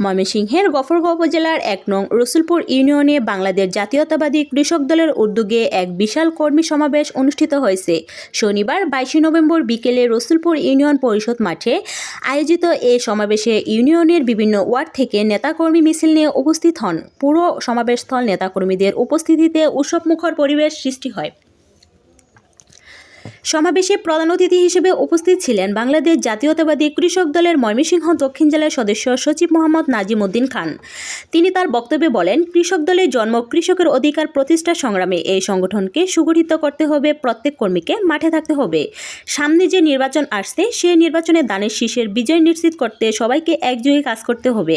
ময়মনসিংহের গফরগাঁও উপজেলার এক নং রসুলপুর ইউনিয়নে বাংলাদেশ জাতীয়তাবাদী কৃষক দলের উদ্যোগে এক বিশাল কর্মী সমাবেশ অনুষ্ঠিত হয়েছে। শনিবার বাইশে নভেম্বর বিকেলে রসুলপুর ইউনিয়ন পরিষদ মাঠে আয়োজিত এ সমাবেশে ইউনিয়নের বিভিন্ন ওয়ার্ড থেকে নেতাকর্মী মিছিল নিয়ে উপস্থিত হন। পুরো সমাবেশস্থল নেতাকর্মীদের উপস্থিতিতে উৎসবমুখর পরিবেশ সৃষ্টি হয়। সমাবেশে প্রধান অতিথি হিসেবে উপস্থিত ছিলেন বাংলাদেশ জাতীয়তাবাদী কৃষক দলের ময়মনসিংহ দক্ষিণ জেলার সদস্য সচিব মোহাম্মদ নাজিম উদ্দিন খান। তিনি তার বক্তব্যে বলেন, কৃষক দলের জন্ম, কৃষকের অধিকার প্রতিষ্ঠা সংগ্রামে এই সংগঠনকে সুগঠিত করতে হবে, প্রত্যেক কর্মীকে মাঠে থাকতে হবে। সামনে যে নির্বাচন আসছে সেই নির্বাচনে দানের শীষের বিজয় নিশ্চিত করতে সবাইকে একযোগে কাজ করতে হবে।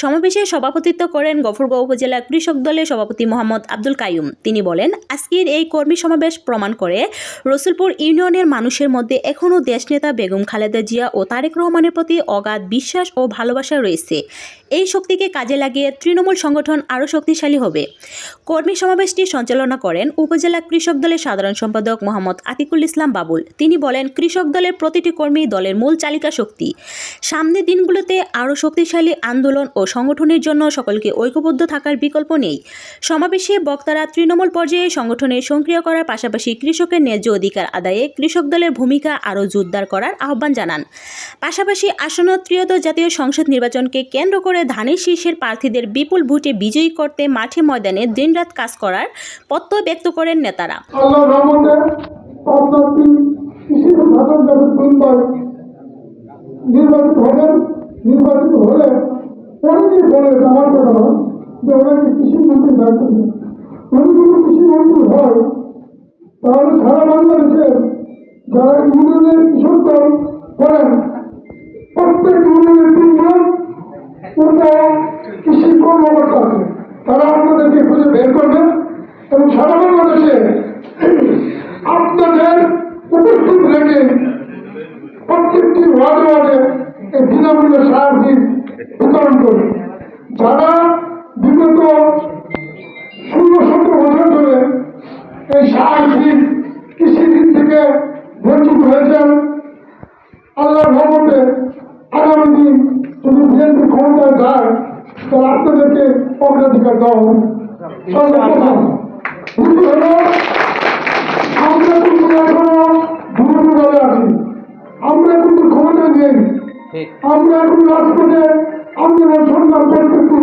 সমাবেশে সভাপতিত্ব করেন গফরগাঁও উপজেলা কৃষক দলের সভাপতি মোহাম্মদ আব্দুল কাইয়ুম। তিনি বলেন, আজকের এই কর্মী সমাবেশ প্রমাণ করে রসুলপুর ইউনিয়নের মানুষের মধ্যে এখনও দেশনেতা বেগম খালেদা জিয়া ও তারেক রহমানের প্রতি অগাধ বিশ্বাস ও ভালোবাসা রয়েছে। এই শক্তিকে কাজে লাগিয়ে তৃণমূল সংগঠন আরও শক্তিশালী হবে। কর্মী সমাবেশটি সঞ্চালনা করেন উপজেলা কৃষক দলের সাধারণ সম্পাদক মোহাম্মদ আতিকুল ইসলাম বাবুল। তিনি বলেন, কৃষক দলের প্রতিটি কর্মী দলের মূল চালিকা শক্তি। সামনের দিনগুলোতে আরও শক্তিশালী আন্দোলন ও সংগঠনের জন্য সকলকে ঐক্যবদ্ধ থাকার বিকল্প নেই। সমাবেশে বক্তারা তৃণমূল পর্যায়ে সংগঠনের সক্রিয় করার পাশাপাশি কৃষকের ন্যায্য অধিকার আদায়ে কৃষক দলের ভূমিকা আরও জোরদার করার আহ্বান জানান। পাশাপাশি আসন্ন ত্রিয়ত জাতীয় সংসদ নির্বাচনকে কেন্দ্র করে ধানের শীর্ষের প্রার্থীদের বিপুল ভোটে বিজয়ী করতে মাঠে ময়দানে দিনরাত কাজ করার পত্র ব্যক্ত করেন নেতারা। যে কৃষি মন্ত্রী হয় সারা বাংলাদেশের যারা ইউনিয়নের কৃষক দল করেন, প্রত্যেক ইউনিয়নের তিনজন ওটা কৃষি কর্মকর্তা আছে। তারা আপনাদেরকে খুঁজে বের করবে এবং সারা বাংলাদেশে আপনাদের উপস্থিত রেখে প্রত্যেকটি ওয়ার্ডে ওয়ার্ডে এই বিনামূল্যে সার বীজ বিতরণ করবে। যারা বিগত ষোলো সতেরো বছর ধরে এই সার বীজ কৃষি দিক থেকে বঞ্চিত হয়েছেন ভবনে আগামী দিন যদি বিএনপি ক্ষমতায় যায় তাহলে আপনাদেরকে অগ্রাধিকার দেওয়া হবে। সর্বপ্রথম দ্বিতীয় হলো আমরা কিন্তু এখনও দলে আছি। আমরা কিন্তু ক্ষমতা নেই। আমরা এখন রাজপথে আন্দোলন সংগ্রাম করতেছি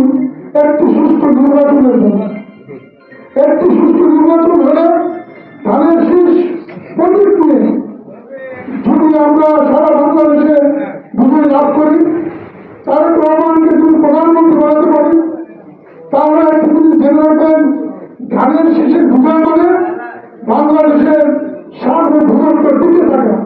একটি সুষ্ঠু নির্বাচনের জন্য। একটি সুষ্ঠু নির্বাচন হলে ধানের ধানের শীষের বিজয় মানে বাংলাদেশের সার্বভৌমত্ব টিকে থাকে।